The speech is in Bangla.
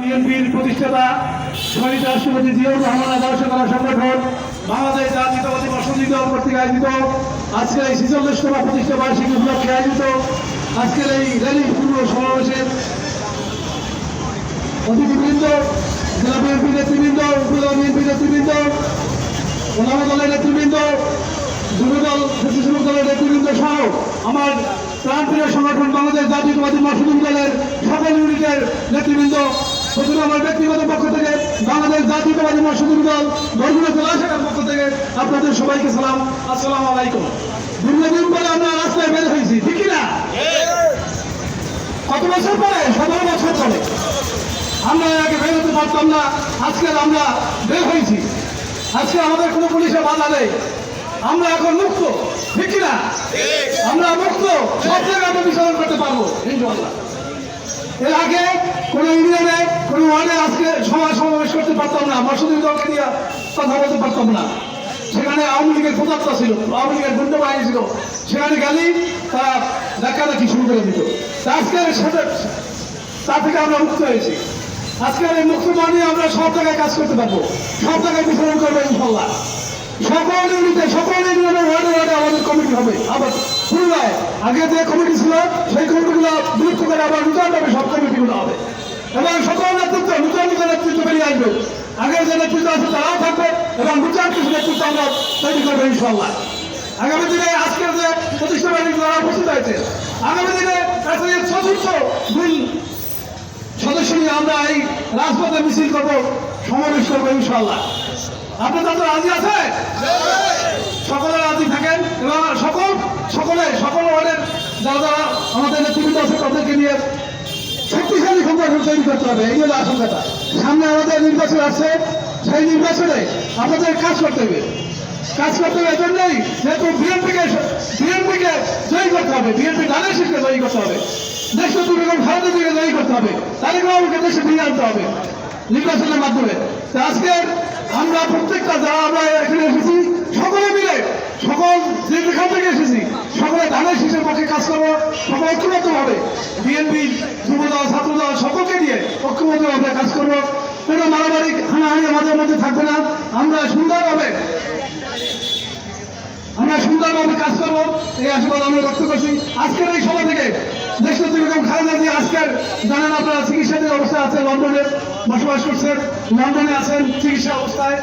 বিএনপির প্রতিষ্ঠাতা শহীদ রাষ্ট্রপতি জিয়াউর রহমান আদর্শ করা সংগঠন বাংলাদেশ জাতীয়তাবাদী বাসন্তী কর্তৃক আয়োজিত। আজকের এই ছেচল্লিশতম প্রতিষ্ঠা বার্ষিকী উপলক্ষে আয়োজিত। আজকের এই র্যালি পূর্ব সমাবেশের অতিথিবৃন্দ, জেলা বিএনপি নেতৃবৃন্দ, উপজেলা বিএনপি নেতৃবৃন্দ ওলামা দলের নেতৃবৃন্দ, যুবদল, স্বেচ্ছাসেবক দলের নেতৃবৃন্দ সহ আমার প্রাণপ্রিয় সংগঠন বাংলাদেশ জাতীয়তাবাদী মাসুদিন দলের সকল ইউনিটের নেতৃবৃন্দ প্রথমে আমার ব্যক্তিগত পক্ষ থেকে, বাংলাদেশ জাতীয়তাবাদী মাসুদিন দল, বরগুনা জেলা পক্ষ থেকে আপনাদের সবাইকে সালাম। আসসালাম আলাইকুম। দীর্ঘদিন পরে আমরা রাস্তায় বের হয়েছি, ঠিক না? কত বছর পরে? সতেরো বছর পরে। আমরা আগে বের হতে পারতাম না আজকে আমরা বের হয়েছি। আজকে আমাদের কোনো পুলিশে বাধা নেই। আমরা এখন মুক্ত, ঠিক না? আমরা মুক্ত, সব জায়গায় আমরা বিচরণ করতে পারব ইনশাল্লাহ এর আগে কোনো ইউনিয়নে কোনো ওয়ার্ডে আজকে সভা সমাবেশ করতে পারতাম না মসজিদ দলকে নিয়ে কথা বলতে পারতাম না। সেখানে আওয়ামী লীগের প্রতাপতা ছিল, আওয়ামী লীগের গুন্ড বাহিনী ছিল। সেখানে গেলি তারা দেখাদেখি শুরু করে দিত। আজকে সেটা তা থেকে আমরা মুক্ত হয়েছি। আজকের এই মুক্ত নিয়ে আমরা সব জায়গায় কাজ করতে পারব। সব জায়গায় বিতরণ করব ইনশাল্লাহ সকল ইউনিটে সকল ইউনিয়নের ওয়ার্ডে ওয়ার্ডে আমাদের কমিটি হবে। আবার পুনরায় আগে যে কমিটি ছিল, সেই কমিটিগুলো বিলুপ্ত করে আবার নূতন ভাবে সব কমিটিগুলো হবে। এবং সকল নেতৃত্ব বেরিয়ে আসবে। আগের যে নেতৃত্ব আছে তারাও থাকবে এবং নূতন কিছু নেতৃত্ব আমরা তৈরি করব ইনশাল্লাহ আগামী দিনে আজকের যে প্রতিষ্ঠা বাহিনী যারা উপস্থিত হয়েছে, আগামী দিনে চতুর্থ দিন সদস্য নিয়ে আমরা এই রাজপথে মিছিল করব সমাবেশ করব ইনশাল্লাহ আপনারা তো রাজি আছে? সকলে রাজি থাকেন এবং সকল, সকলে, সকল ওয়ার্ডের যারা যারা আমাদের নেতৃবৃন্দ আছে তাদেরকে নিয়ে শক্তিশালী সংগঠন তৈরি করতে হবে, এই হলো আশঙ্কাটা। সামনে আমাদের নির্বাচন আছে, সেই নির্বাচনে আমাদের কাজ করতে হবে। কাজ করতে হবে এজন্যই যেহেতু বিএনপিকে বিএনপিকে জয়ী করতে হবে, বিএনপি ধানের শীষকে জয়ী করতে হবে। দেশে তুমি ভারতের দিকে জয়ী করতে হবে। তাহলে আমাকে দেশে ফিরে আনতে হবে নির্বাচনের মাধ্যমে। আজকে আমরা প্রত্যেকটা যারা আমরা এখানে এসেছি, সকলে মিলে, সকল যে যেখান থেকে এসেছি, সকলে ধানের শীষের পক্ষে কাজ করব, সকল ঐক্যবদ্ধ হবে। বিএনপি যুবদল ছাত্রদল সকলকে নিয়ে ঐক্যবদ্ধ ভাবে কাজ করব কোনো মারামারি হানাহানি আমাদের মধ্যে থাকবে না। আমরা সুন্দরভাবে আমরা সুন্দরভাবে কাজ করব। এই আশীর্বাদ আমরা ব্যক্ত করছি। আজকের এই সময় থেকে দেশের বেগম খালেদা জিয়া আজকের জানেন আপনারা চিকিৎসাধীন অবস্থায় আছে লন্ডনে বসবাস করছেন। লন্ডনে আছেন, চিকিৎসা অবস্থায়।